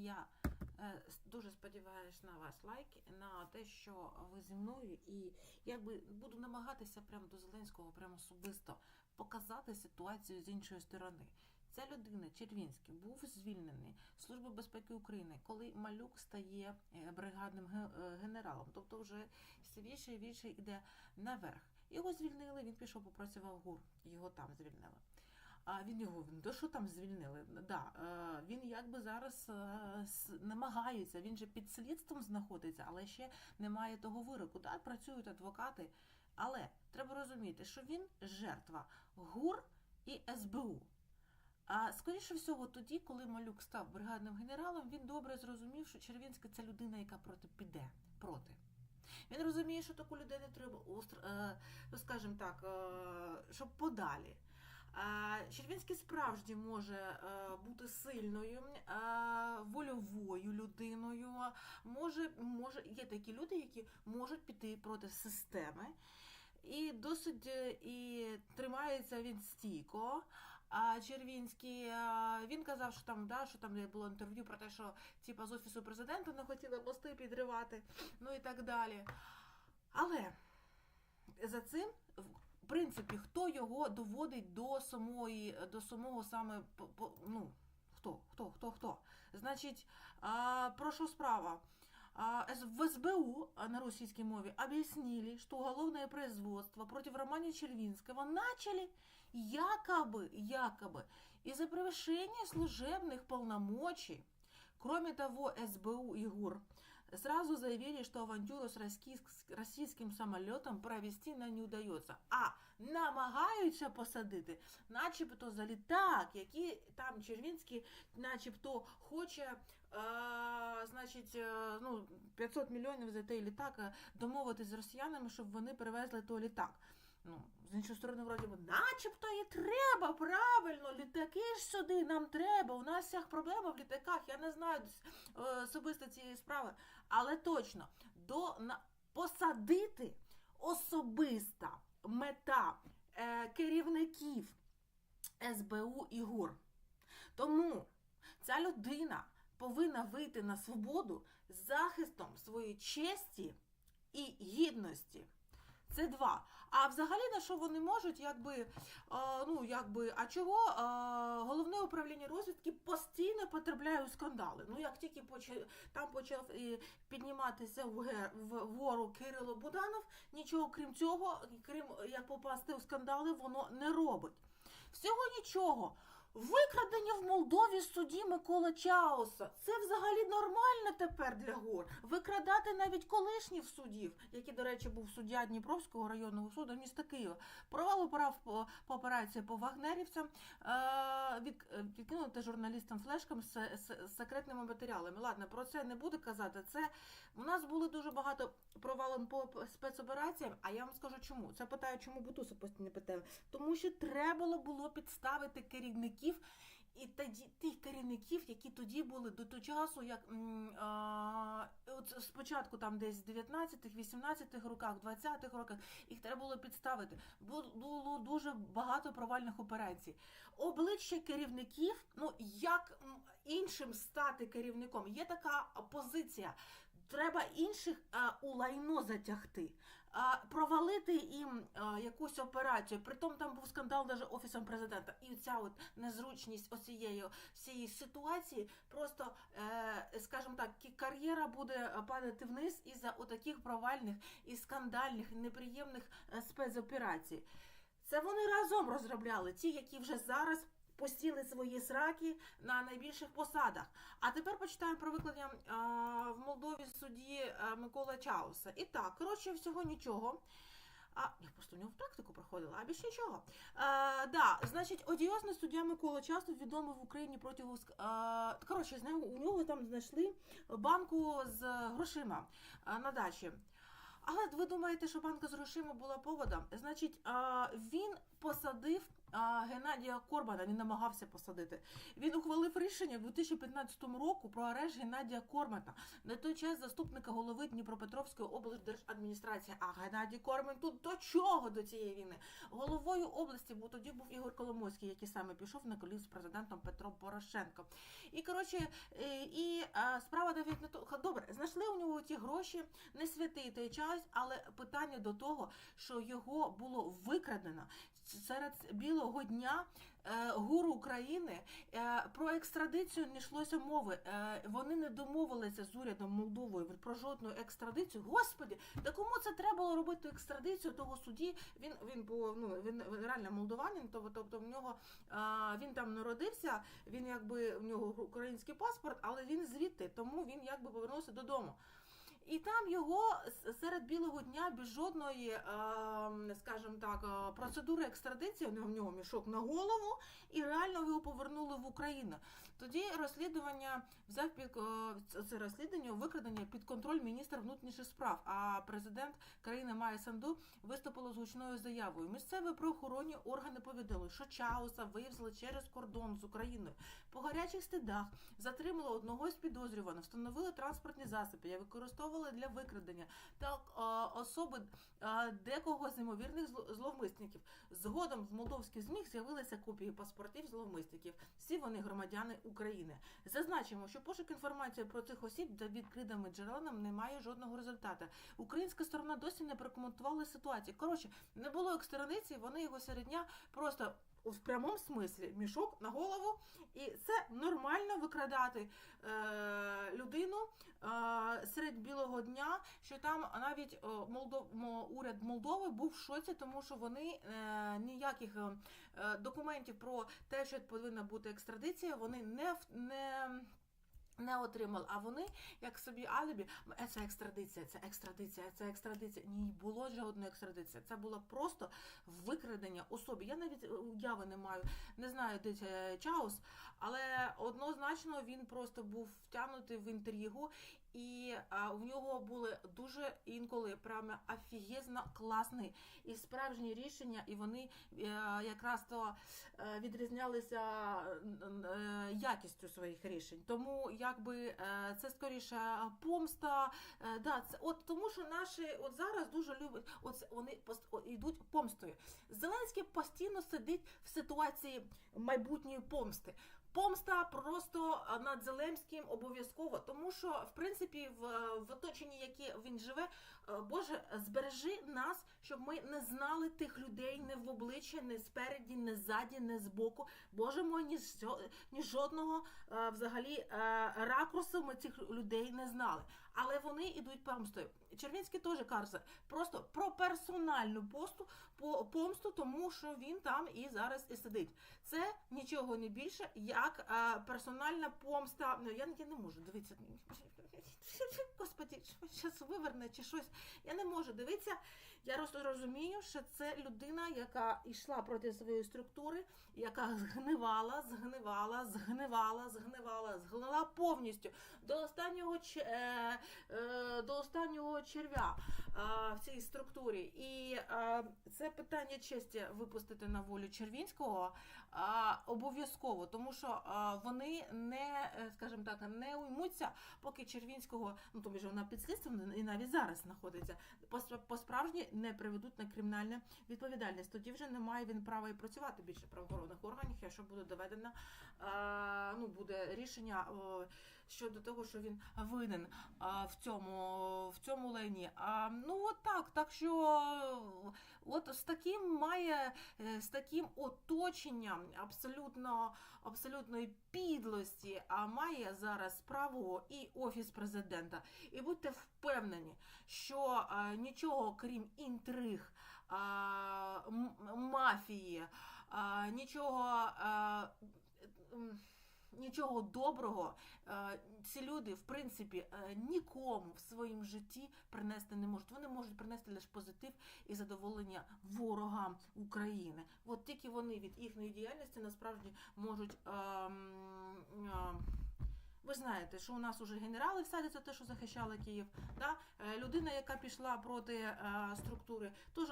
і я е, дуже сподіваюся на вас лайк, на те, що ви зі мною, і якби буду намагатися прямо до Зеленського, прямо особисто показати ситуацію з іншої сторони. Ця людина, Червінський, був звільнений Служби безпеки України, коли Малюк стає е, бригадним е, генералом, тобто вже все більше і більше йде наверх. Його звільнили, він пішов, попрацював ГУР, його там звільнили. А він його він то що там звільнили? Да, е, він якби зараз е, намагається, він же під слідством знаходиться, але ще немає того вироку. Да, працюють адвокати. Але треба розуміти, що він жертва ГУР і СБУ. А скоріше всього, тоді, коли Малюк став бригадним генералом, він добре зрозумів, що Червінський це людина, яка проти піде проти. Він розуміє, що таку людину треба остр- е, ну, скажімо так, щоб подалі. Червінський справді може е, бути сильною, е, вольовою людиною. Може, може, є такі люди, які можуть піти проти системи. І досить е, і тримається він стійко. А Червінський він казав, що там да, що там було інтерв'ю про те, що типа з офісу президента не хотіли мости підривати, ну і так далі. Але за цим, в принципі, хто його доводить до самої, до самого саме по- по- ну, хто, хто, хто, хто? Значить, а, про що справа? А, С- В СБУ а, на российской мове объяснили, что уголовное производство против Романа Червинского начали якобы, якобы из-за превышения служебных полномочий. Кроме того, СБУ и ГУР сразу заявили, что авантюру с российск- российским самолетом провести нам не удается. А намагаються посадити, начебто за літак, який там Червінський, начебто, хоче, е, значить, е, ну, 500 мільйонів за той літак е, домовитись з росіянами, щоб вони привезли той літак. Ну, з іншої сторони, вроді начебто і треба, правильно, літаки ж сюди, нам треба. У нас всіх проблема в літаках. Я не знаю е, особисто цієї справи, але точно до на посадити особиста мета е, керівників СБУ і ГУР. Тому ця людина повинна вийти на свободу з захистом своєї честі і гідності. Це два. А взагалі на що вони можуть, якби, ну, якби, а чого головне управління розвідки постійно потрапляє у скандали. Ну, як тільки поча- там почав е, підніматися вге- в- вгору Кирило Буданов, нічого крім цього, крім як попасти у скандали, воно не робить. Всього нічого. Викрадення в Молдові судді Микола Чауса. Це взагалі нормально тепер для гор. Викрадати навіть колишніх суддів, який, до речі, був суддя Дніпровського районного суду міста Києва. Провал прав по, по операції по вагнерівцям, е, е, відкинути журналістам флешкам з, з, з секретними матеріалами. Ладно, про це не буду казати. Це у нас було дуже багато провалів по спецопераціям. А я вам скажу чому. Це питаю, чому Бутуса постійно питаю. Тому що треба було підставити керівників і тоді тих керівників, які тоді були до того часу, як а, от спочатку там десь в 19-х, 18-х роках, 20-х роках, їх треба було підставити. Бу- Було дуже багато провальних операцій. Обличчя керівників, ну як іншим стати керівником, є така позиція. Треба інших а, у лайно затягти, а, провалити їм а, якусь операцію. Притом там був скандал навіть офісом президента. І ця от незручність оцієї всієї ситуації, просто, е, скажімо так, кар'єра буде падати вниз із-за отаких провальних і скандальних, неприємних е, спецоперацій. Це вони разом розробляли, ті, які вже зараз посіли свої сраки на найбільших посадах. А тепер почитаємо про викладення в Молдові судді Микола Чауса. І так, коротше, всього нічого. А, я просто в нього в практику проходила, а більше нічого. А, да, значить, одіозний суддя Микола Часто відомий в Україні протягом... коротше, з нього, у нього там знайшли банку з грошима на дачі. Але ви думаєте, що банка з грошима була поводом? Значить, а, він посадив а, Геннадія Корбана він намагався посадити. Він ухвалив рішення в 2015 року про арешт Геннадія Кормана на той час заступника голови Дніпропетровської облдержадміністрації. А Геннадій Корман тут до чого до цієї війни? Головою області був тоді був Ігор Коломойський, який саме пішов на коліс з президентом Петром Порошенко. І коротше, е, і справа навіть не то. Добре, знайшли у нього ті гроші, не святий той час, але питання до того, що його було викрадено серед білого дня. е, Гуру України е, про екстрадицію не йшлося мови. Е, Вони не домовилися з урядом Молдовою про жодну екстрадицію. Господі, та кому це треба було робити екстрадицію того судді? Він він був ну він, реально молдованин, тобто, в нього він там народився. Він якби в нього український паспорт, але він звідти, тому він якби повернувся додому. І там його серед білого дня без жодної, е, скажімо так, е, процедури екстрадиції, в нього мішок на голову, і реально його повернули в Україну. Тоді розслідування взяв під е, це- розслідування викрадення під контроль міністра внутрішніх справ. А президент країни Майя Санду виступила з гучною заявою. Місцеві правоохоронні органи повідомили, що Чауса вивезли через кордон з Україною. По гарячих слідах затримали одного з підозрюваних, встановили транспортні засоби, які використовували для викрадення та особи декого з ймовірних зловмисників. Згодом в молдовських ЗМІ з'явилися копії паспортів зловмисників. Всі вони громадяни України. Зазначимо, що пошук інформації про цих осіб за відкритими джерелами не має жодного результату. Українська сторона досі не прокоментувала ситуацію. Коротше, не було екстрадиції, вони його серед дня просто в прямому смислі мішок на голову, і це нормально викрадати е, людину е, серед білого дня, що там навіть е, Молдов, уряд Молдови був в шоці, тому що вони е, ніяких е, документів про те, що повинна бути екстрадиція, вони не не. Не отримали, а вони як собі алібі, «Е, це екстрадиція, це екстрадиція, це екстрадиція. Ні, було жодної екстрадиції. Це було просто викрадення особи. Я навіть уяви не маю, не знаю, де це Чаус, але однозначно він просто був втягнутий в інтригу, і а, в нього були дуже інколи прямо офігезно класні і справжні рішення, і вони е, якраз то е, відрізнялися е, якістю своїх рішень. Тому якби це скоріше помста. Да, це от тому, що наші от зараз дуже люблять, от вони пост- о, йдуть помстою. Зеленський постійно сидить в ситуації майбутньої помсти. Помста просто над Зеленським обов'язково, тому що в принципі в, в оточенні, яке він живе, е, Боже, збережи нас, щоб ми не знали тих людей не в обличчя, не спереді, не ззаді, не збоку. Боже мой, ні, ні жодного е, взагалі е, ракурсу ми цих людей не знали. Але вони йдуть помстою. Червінський теж каже просто про персональну посту по помсту, тому що він там і зараз і сидить. Це нічого не більше, як е, персональна помста. Ну я, я не можу дивитися. Господі, зараз виверне чи щось. Я не можу дивитися. Я розумію, що це людина, яка йшла проти своєї структури, яка згнивала, згнивала, згнивала, згнивала, згнила повністю до останнього ч- е, до останнього червя в цій структурі. І це питання честі випустити на волю Червінського е, обов'язково, по що вони не, е, скажімо так, не уймуться, поки Червінського, ну тобі ж вона під слідством і навіть зараз знаходиться, по справжні не приведуть на кримінальну відповідальність. Тоді вже немає він права і працювати більше правоохоронних органів, якщо буде доведено, ну буде рішення. Щодо того, що він винен а, в цьому в цьому лайні. А, ну от так. Так що е, от з таким має е, з таким оточенням абсолютно абсолютної підлості, а має зараз справу і офіс президента. І будьте впевнені, що е, нічого крім інтриг, мафії, нічого. Нічого доброго е, ці люди, в принципі, е, нікому в своїм житті принести не можуть. Вони можуть принести лише позитив і задоволення ворогам України. От тільки вони від їхньої діяльності насправді можуть. ем, е, ви знаєте, що у нас уже генерали всадяться, те, що захищали Київ. Да? Е, Людина, яка пішла проти структури, теж